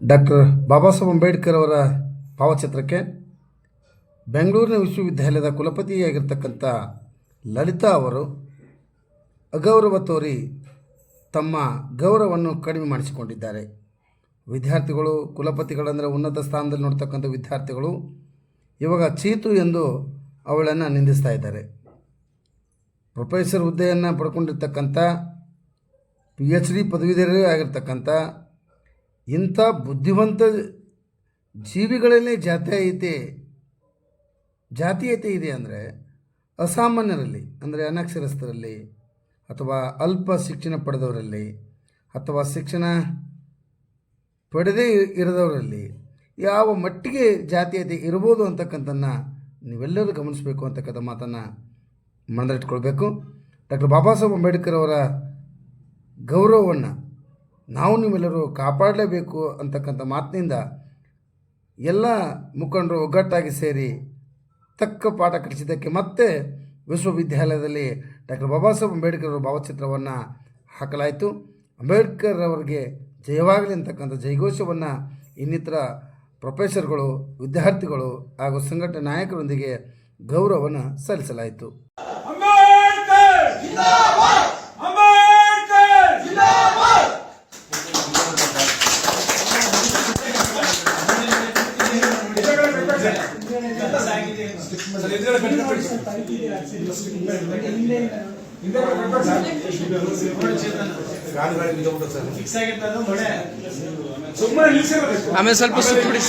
Doctor Baba Saheb Ambedkar ಅವರ ಭಾವಚಿತ್ರಕ್ಕೆ ಬೆಂಗಳೂರಿನ ವಿಶ್ವವಿದ್ಯಾಲಯದ ಕುಲಪತಿಯಾಗಿರ್ತಕ್ಕಂಥ ಲಲಿತಾ ಅವರು ಅಗೌರವ ತೋರಿ ತಮ್ಮ ಗೌರವವನ್ನು ಕಡಿಮೆ ಮಾಡಿಸಿಕೊಂಡಿದ್ದಾರೆ. ವಿದ್ಯಾರ್ಥಿಗಳು, ಕುಲಪತಿಗಳಂದರೆ ಉನ್ನತ ಸ್ಥಾನದಲ್ಲಿ ನೋಡ್ತಕ್ಕಂಥ ವಿದ್ಯಾರ್ಥಿಗಳು ಇವಾಗ ಚೀತು ಎಂದು ಅವಳನ್ನು ನಿಂದಿಸ್ತಾ ಇದ್ದಾರೆ. ಪ್ರೊಫೆಸರ್ ಹುದ್ದೆಯನ್ನು ಪಡ್ಕೊಂಡಿರ್ತಕ್ಕಂಥ ಪಿ ಎಚ್ ಡಿ ಪದವೀಧರೇ ಆಗಿರ್ತಕ್ಕಂಥ ಇಂಥ ಬುದ್ಧಿವಂತ ಜೀವಿಗಳಲ್ಲೇ ಜಾತೀಯತೆ ಜಾತೀಯತೆ ಇದೆ ಅಂದರೆ ಅಸಾಮಾನ್ಯರಲ್ಲಿ, ಅಂದರೆ ಅನಕ್ಷರಸ್ಥರಲ್ಲಿ, ಅಥವಾ ಅಲ್ಪ ಶಿಕ್ಷಣ ಪಡೆದವರಲ್ಲಿ, ಅಥವಾ ಶಿಕ್ಷಣ ಪಡೆದೇ ಇರದವರಲ್ಲಿ, ಯಾವ ಮಟ್ಟಿಗೆ ಜಾತೀಯತೆ ಇರ್ಬೋದು ಅಂತಕ್ಕಂಥನ್ನು ನೀವೆಲ್ಲರೂ ಗಮನಿಸಬೇಕು ಅಂತಕ್ಕಂಥ ಮಾತನ್ನು ಮನದಲ್ಲಿಟ್ಕೊಳ್ಬೇಕು. ಡಾಕ್ಟರ್ ಬಾಬಾ ಸಾಹೇಬ್ ಅಂಬೇಡ್ಕರ್ ಅವರ ಗೌರವವನ್ನು ನಾವು ನೀವೆಲ್ಲರೂ ಕಾಪಾಡಲೇಬೇಕು ಅಂತಕ್ಕಂಥ ಮಾತಿನಿಂದ ಎಲ್ಲ ಮುಖಂಡರು ಒಗ್ಗಟ್ಟಾಗಿ ಸೇರಿ ತಕ್ಕ ಪಾಠ ಕಲಿಸಿದ್ದಕ್ಕೆ ಮತ್ತೆ ವಿಶ್ವವಿದ್ಯಾಲಯದಲ್ಲಿ ಡಾಕ್ಟರ್ ಬಾಬಾ ಸಾಹೇಬ್ ಅಂಬೇಡ್ಕರ್ ಅವರ ಭಾವಚಿತ್ರವನ್ನು ಹಾಕಲಾಯಿತು. ಅಂಬೇಡ್ಕರ್ ಅವರಿಗೆ ಜಯವಾಗಲಿ ಅಂತಕ್ಕಂಥ ಜಯಘೋಷವನ್ನು ಇನ್ನಿತರ ಪ್ರೊಫೆಸರ್ಗಳು, ವಿದ್ಯಾರ್ಥಿಗಳು ಹಾಗೂ ಸಂಘಟನೆ ನಾಯಕರೊಂದಿಗೆ ಗೌರವವನ್ನು ಸಲ್ಲಿಸಲಾಯಿತು. ಆಮೇಲೆ ಸ್ವಲ್ಪ ಸುತ್ತ ಬಿಡಿ